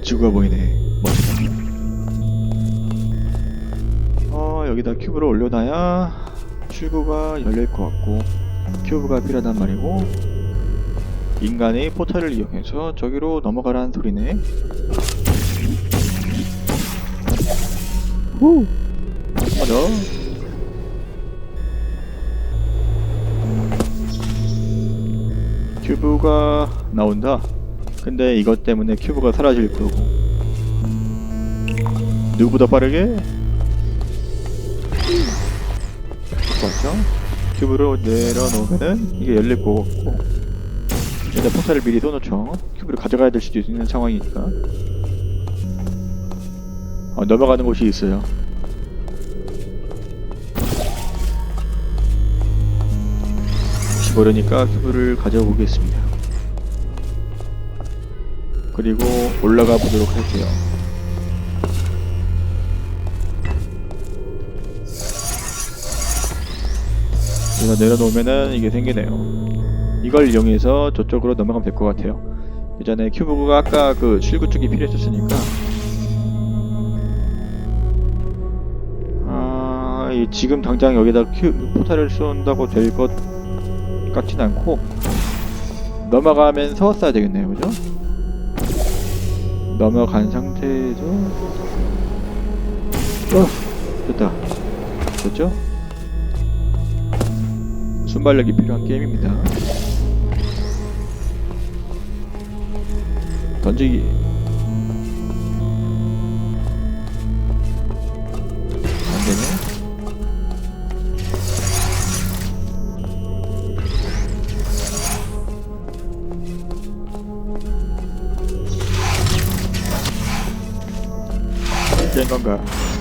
지구가 보이네. 멋지다. 어, 여기다 큐브를 올려놔야 출구가 열릴 것 같고 큐브가 필요하단 말이고 인간의 포탈을 이용해서 저기로 넘어가라는 소리네. 후! 맞아. 큐브가 나온다. 근데 이것 때문에 큐브가 사라질 거고. 누구보다 빠르게? 맞죠? 큐브로 내려놓으면은 이게 열릴 거고. 일단 포탈을 미리 쏘놓죠. 큐브를 가져가야 될 수도 있는 상황이니까. 어, 넘어가는 곳이 있어요. 모르니까 큐브를 가져보겠습니다. 그리고 올라가 보도록 할게요. 제가 내려놓으면은 이게 생기네요. 이걸 이용해서 저쪽으로 넘어가면 될 것 같아요. 예전에 큐브가 아까 그 출구 쪽이 필요했었으니까 아, 이 지금 당장 여기다 큐 포탈을 쏜다고 될 것 같진 않고 넘어가면서 쏴야 되겠네요, 그죠? 넘어간 상태에서 어 됐다. 됐죠? 순발력이 필요한 게임입니다. 던지기 Benogar.